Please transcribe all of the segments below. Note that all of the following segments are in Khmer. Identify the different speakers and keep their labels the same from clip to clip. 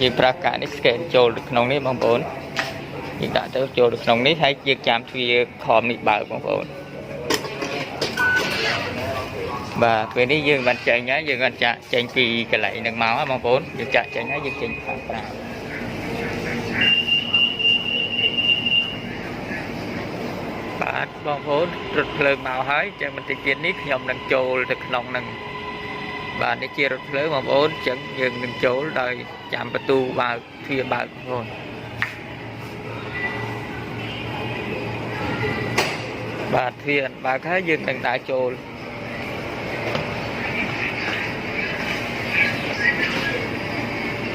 Speaker 1: យើងប្រើកានេះ scan ចូលទៅក្នុងនេះបងប្អូនយើងដាក់ទៅចូលទៅក្នុងនេះហើយយើងចាំទ្វារខំនេះបើកបងប្អូនបាទពេលនេះយើងបានចេញហើយយើងបានចាក់ចេញពីកន្លែងហ្នឹងមកហើយបងប្អូនយើងចាក់ចេញហើយយើងចេញខាងក្រៅបាទបងប្អូនរថភ្លើងមកហើយចឹងបន្តិចទៀតនេះខ្ញុំនឹងចូលទៅក្នុងហ្នឹង បាទនេះជារថភ្លើងបងប្អូនអញ្ចឹងយើងនឹងចូលដោយចាំបន្ទូបើកទ្វារបើកបងប្អូនបាទទ្វារបើកហើយយើងនឹងដើរចូល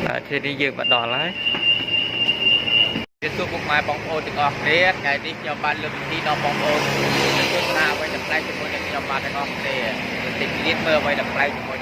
Speaker 1: បាទទីនេះយើងមកដល់ហើយជាទូពុកម៉ែបងប្អូនទាំងអស់គ្នាថ្ងៃនេះខ្ញុំបានលើកពីដល់បងប្អូនទស្សនាអ្វីដែលប្លែកជាមួយនឹងខ្ញុំបានទាំងអស់គ្នាបន្តិចទៀតមើលអ្វីដែលប្លែកជាមួយ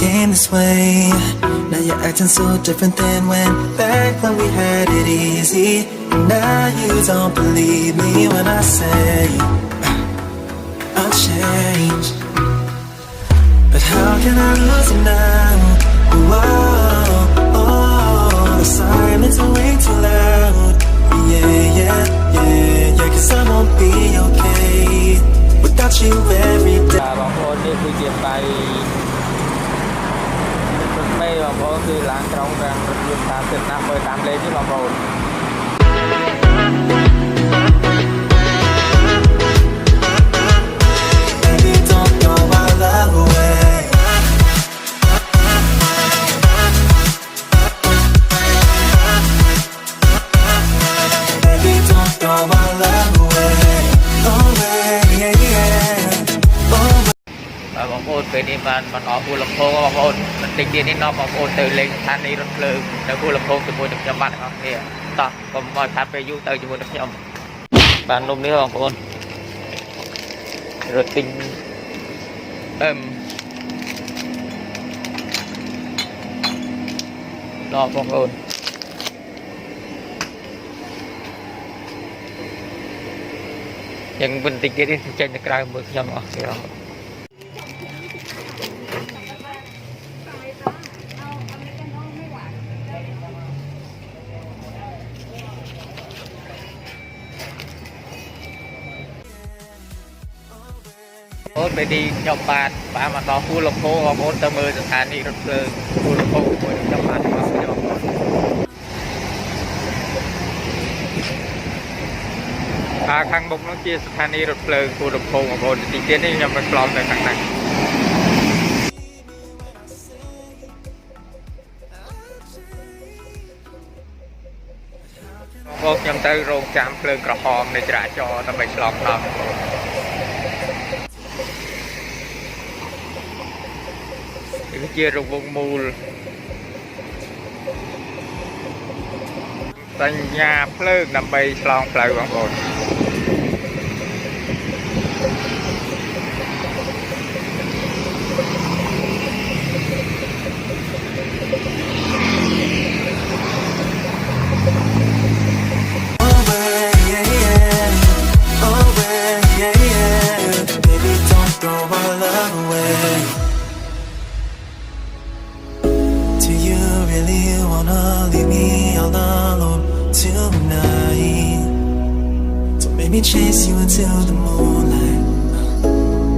Speaker 2: became this way. Now you're acting so different than when back when we had it easy. And now you don't believe me when I say uh, I'll change. But how can I lose you now? Whoa, oh, the silence are way too loud. Yeah, yeah, yeah, yeah, cause I won't be okay without you every day.
Speaker 1: បាទបងប្អូននេះគឺជាដៃរថមេបងប្អូនគឺឡានក្រុងរាំងរថយន្តតាមទឹកណាស់មើលតាមលេខនេះបងប្អូន
Speaker 2: Baby, don't throw my love away. Baby, don't throw my love away. Away, yeah, yeah. Away.
Speaker 1: បាទបងប្អូនពេលនេះបានបានអស់ហួរលំភោងបងប្អូនបន្ តិចទៀតនេះនាំបងប្អូនទៅលេងស្ថានីយ៍រថភ្លើងនៅហួរលំភោងជាមួយនឹងខ្ញុំបាទទាំងអស់គ្នាតោះកុំឲ្យខាត់ពេលយូរទៅជាមួយនឹងខ្ញុំបាទនំនេះបងប្អូនរត់ទិញអឹមដល់បងប្អូនយ៉ាងបន្តិចទៀតនេះចេញទៅក្រៅមើលខ្ញុំអស់គ្នារហូត ពេលនេះខ្ញុំបាទបានមកដល់ហួរលំភោបងប្អូនទៅមើលស្ថានីយ៍រថភ្លើងហួរលំភោជាមួយនឹងខ្ញុំបាទរបស់ខ្ញុំបងប្អូនអាខាងមុខនោះជាស្ថានីយ៍រថភ្លើងហួរលំភោបងប្អូនទីទៀតនេះខ្ញុំមិនឆ្លងទៅខាងហ្នឹងបងប្អូនខ្ញុំទៅរងចាំភ្លើងក្រហមនៃចរាចរណ៍ដើម្បីឆ្លងដល់បងប្អូន ជារង្វង់មូលសញ្ញាភ្លើងដើម្បីឆ្លងផ្លូវបងប្អូន
Speaker 2: chase you until the moonlight.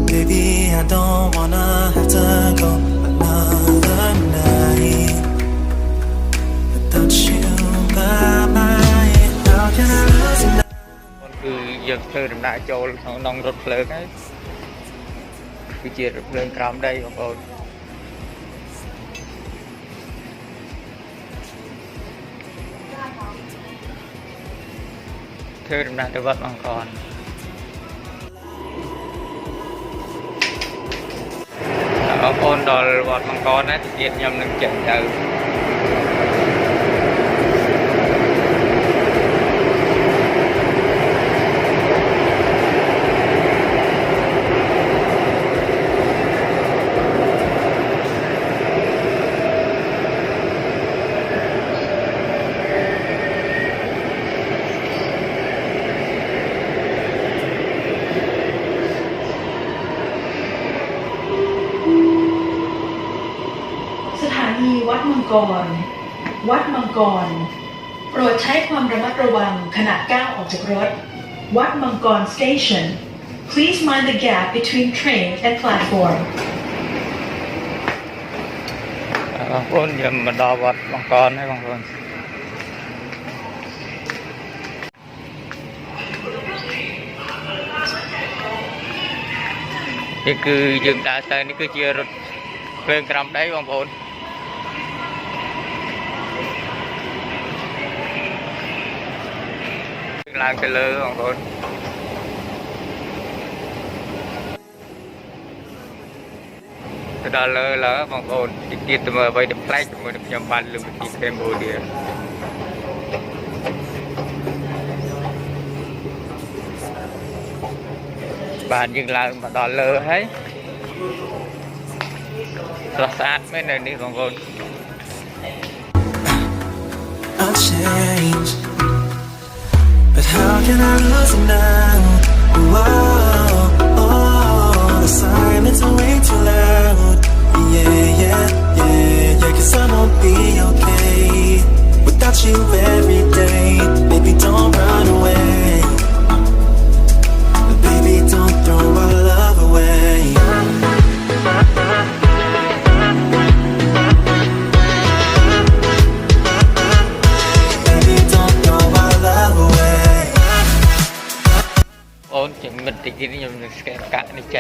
Speaker 2: Baby, I don't wanna have to go another night without you by my. How can I lose you now?
Speaker 1: គឺយើងធ្វើដំណើរចូលក្នុងក្នុងរថភ្លើងហើយគឺជារថភ្លើងក្រោមដីបងប្អូនធ្វើដំណើរទៅវត្តអង្គរ ของโอนดอลวอดมังกรนะเจ็ดยำหนึ่งเจ็ดเจอ
Speaker 3: มังกร วัดมังกร โปรดใช้ความระมัดระวังขณะก้าวออกจากรถ วัดมังกร station please mind the gap between train and platform
Speaker 1: บางคนยังมาดาวัดบางกรให้บางคนนี่คือยึดดาเตนี่คือเจียรรถเพลิงกรัมได้บางคน ឡើងទៅលើបងប្អូនទៅដល់លើឡើយបងប្អូនទីទៀតទៅមើលអ្វីដែលប្លែកជាមួយនឹងខ្ញុំបានលើកពីកម្ពុជាបានយើងឡើងមកដល់លើហើយស្រស់ស្អាតមែននៅនេះបងប្អូន
Speaker 2: I'll change. Can I lose now? Whoa,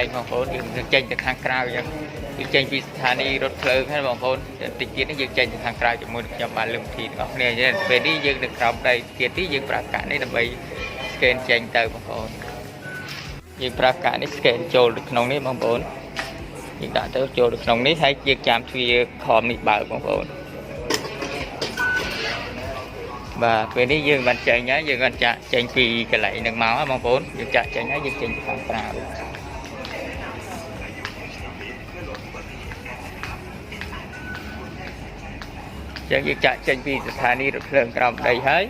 Speaker 1: កាក់នេះចែកបងប្អូនយើងនឹងចេញទៅខាងក្រៅអញ្ចឹងយើងចេញពីស្ថានីយ៍រថភ្លើងហើយបងប្អូនតិចទៀតនេះយើងចេញទៅខាងក្រៅជាមួយនឹងខ្ញុំបានលឹមធីទាំងអស់គ្នាអញ្ចឹងពេលនេះយើងនៅក្រោមដីទៀតនេះយើងប្រើកាក់នេះដើម្បីស្កែនចេញទៅបងប្អូនយើងប្រើកាក់នេះស្កែនចូលទៅក្នុងនេះបងប្អូនយើងដាក់ទៅចូលទៅក្នុងនេះហើយយើងចាំទ្វារខំនេះបើកបងប្អូនបាទពេលនេះយើងបានចេញហើយយើងបានចាក់ចេញពីកន្លែងហ្នឹងមកហើយបងប្អូនយើងចាក់ចេញហើយយើងចេញទៅខាងក្រៅ ចឹងយើងចាក់ចេញពីស្ថានីយ៍រថភ្លើងក្រោមដីហើយ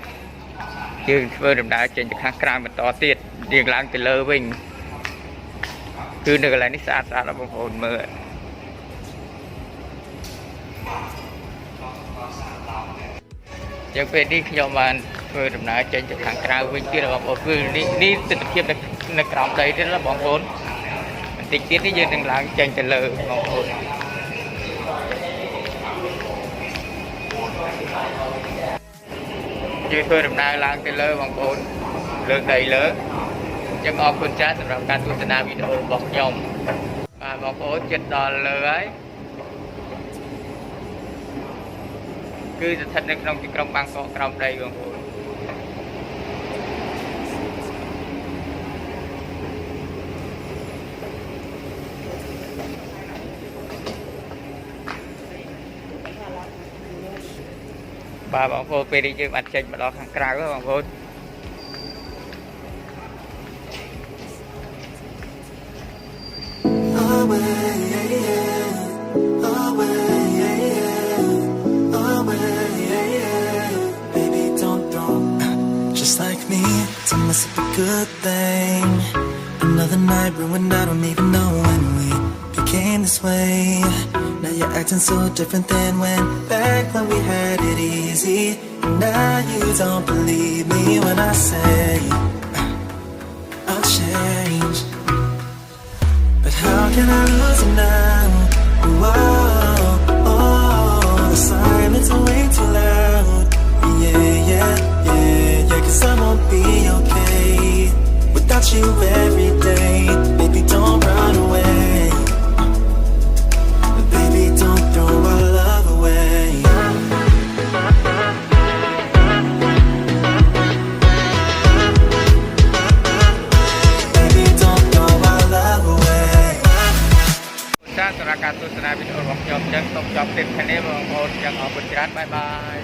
Speaker 1: យើងធ្វើដំណើរចេញទៅខាងក្រៅបន្តទៀតយើងឡើងទៅលើវិញគឺនៅកន្លែងនេះស្អាតស្អាតណាស់បងប្អូនមើលចឹងពេលនេះខ្ញុំបានធ្វើដំណើរចេញទៅខាងក្រៅវិញទៀតបងប្អូនគឺនេះនេះទស្សនភាពនៅនៅក្រោមដីទៀតណាបងប្អូនបន្តិចទៀតនេះយើងនឹងឡើងចេញទៅលើបងប្អូន យើងធ្វើដំណើរឡើងទៅលើបងប្អូនលើដីលើចឹងអរគុណចាស់សម្រាប់ការទស្សនាវីដេអូរបស់ខ្ញុំបាទបងប្អូនចិត្តដល់លើហើយគឺស្ថិតនៅក្នុងទីក្រុងបាងកកក្រោមដីបងប្អូន បាទបងប្អូនពេលនេះយើងបានចេញមកដល់ខាងក្រៅហើយបងប្អូន
Speaker 2: Away, yeah, yeah. Away, yeah, yeah. Away, yeah, yeah. Baby, don't throw. Just like me, to mess up a good thing. Another night ruined, I don't even know when we became this way. Now you're acting so different than when back when we had it easy. Now you don't believe me when I say I'll change. But how can I lose it now? Whoa, oh, the silence is way too loud. Yeah, yeah, yeah, yeah, cause I won't be okay without you every
Speaker 1: กันบ๊ายบาย